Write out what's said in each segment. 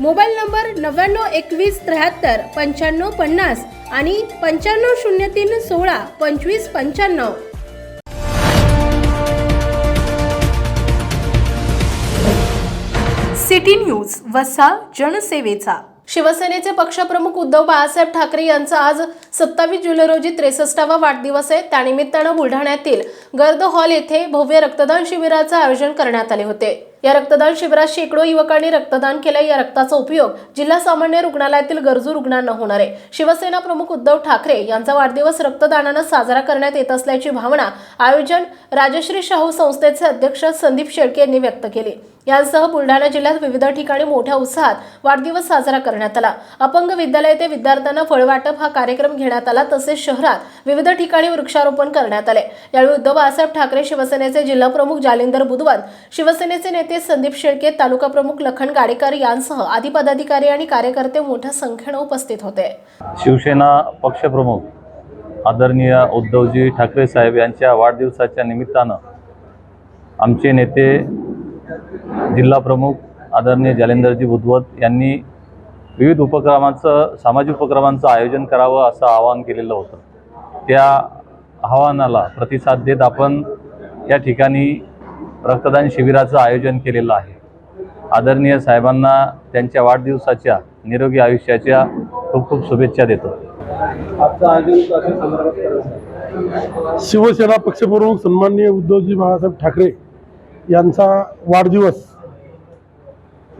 Mobile number नव्याण्णव एकवीस त्र्याहत्तर पंच्याण्णव पन्नास आणि पंच्याण्णव शून्य तीन सोळा पंचवीस पंच्याण्णव. सिटी न्यूज वसा जनसेवेचा. शिवसेनेचे पक्षप्रमुख उद्धव बाळासाहेब ठाकरे यांचा आज सत्तावीस जुलै रोजी त्रेसष्टावा वाढदिवस आहे. त्यानिमित्तानं बुलढाण्यातील गर्द हॉल येथे भव्य रक्तदान शिबिराचं आयोजन करण्यात आले होते. या रक्तदान शिबिरात शेकडो युवकांनी रक्तदान केलं या रक्ताचा उपयोग जिल्हा सामान्य रुग्णालयातील गरजू रुग्णांना होणार आहे. शिवसेना प्रमुख उद्धव ठाकरे यांचा वाढदिवस रक्तदानानं साजरा करण्यात येत असल्याची भावना आयोजन राजश्री शाहू संस्थेचे अध्यक्ष संदीप शेळके यांनी व्यक्त केली. यांसह बुलढाणा जिल्ह्यात विविध ठिकाणी मोठ्या उत्साहात वाढदिवस साजरा करण्यात आला. अपंग विद्यालय येथे विद्यार्थ्यांना फळवाटप हा कार्यक्रम घेण्यात आला तसेच शहरात विविध ठिकाणी वृक्षारोपण करण्यात आले. यावेळी उद्धव बाळासाहेब ठाकरे शिवसेनेचे जिल्हाप्रमुख जालिंदर बुधवार शिवसेनेचे नेते संदीप शेळके तालुका प्रमुख लखन गाडेकर यांसह आदी पदाधिकारी आणि कार्यकर्ते मोठ्या संख्येनं उपस्थित होते. शिवसेना पक्षप्रमुख आदरणीय उद्धवजी ठाकरे साहेब यांच्या वाढदिवसाच्या निमित्तानं आमचे नेते जिल्हा प्रमुख आदरणीय जालेंदरजी बुधवत यांनी विविध उपक्रमांचं सामाजिक उपक्रमांचं आयोजन करावं असं आवाहन केलेलं होतं. त्या आव्हानाला प्रतिसाद देत आपण या ठिकाणी रक्तदान शिबिराचं आयोजन केलेलं आहे. आदरणीय साहेबांना त्यांच्या वाढदिवसाच्या निरोगी आयुष्याच्या खूप खूप शुभेच्छा देतो. शिवसेना पक्षप्रमुख सन्माननीय उद्धवजी बाळासाहेब ठाकरे यांचा वाढदिवस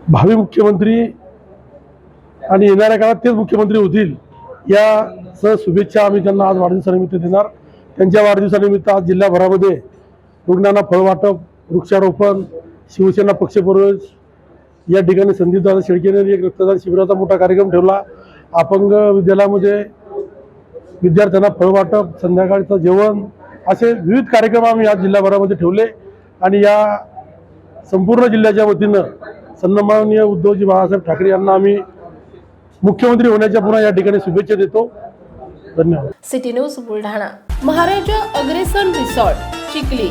भावी मुख्यमंत्री आणि येणाऱ्या काळात तेच मुख्यमंत्री होतील या सह शुभेच्छा आम्ही त्यांना आज वाढदिवसानिमित्त देणार. त्यांच्या वाढदिवसानिमित्त आज जिल्ह्याभरामध्ये रुग्णांना फळवाटप वृक्षारोपण शिवसेना पक्षप्रवेश या ठिकाणी संदीपदादा शेळकेने एक रक्तदान शिबिराचा मोठा कार्यक्रम ठेवला. अपंग विद्यालयामध्ये विद्यार्थ्यांना फळवाटप संध्याकाळचं जेवण असे विविध कार्यक्रम आम्ही या जिल्हाभरामध्ये ठेवले. आणि या संपूर्ण जिल्ह्याच्या वतीनं सन्माननीय उद्धवजी बाळासाहेब ठाकरे यांना आम्ही मुख्यमंत्री होण्याच्या पुन्हा या ठिकाणी शुभेच्छा देतो. धन्यवाद. City news Buldhana. Maharaja Agrasen resort Chikhli.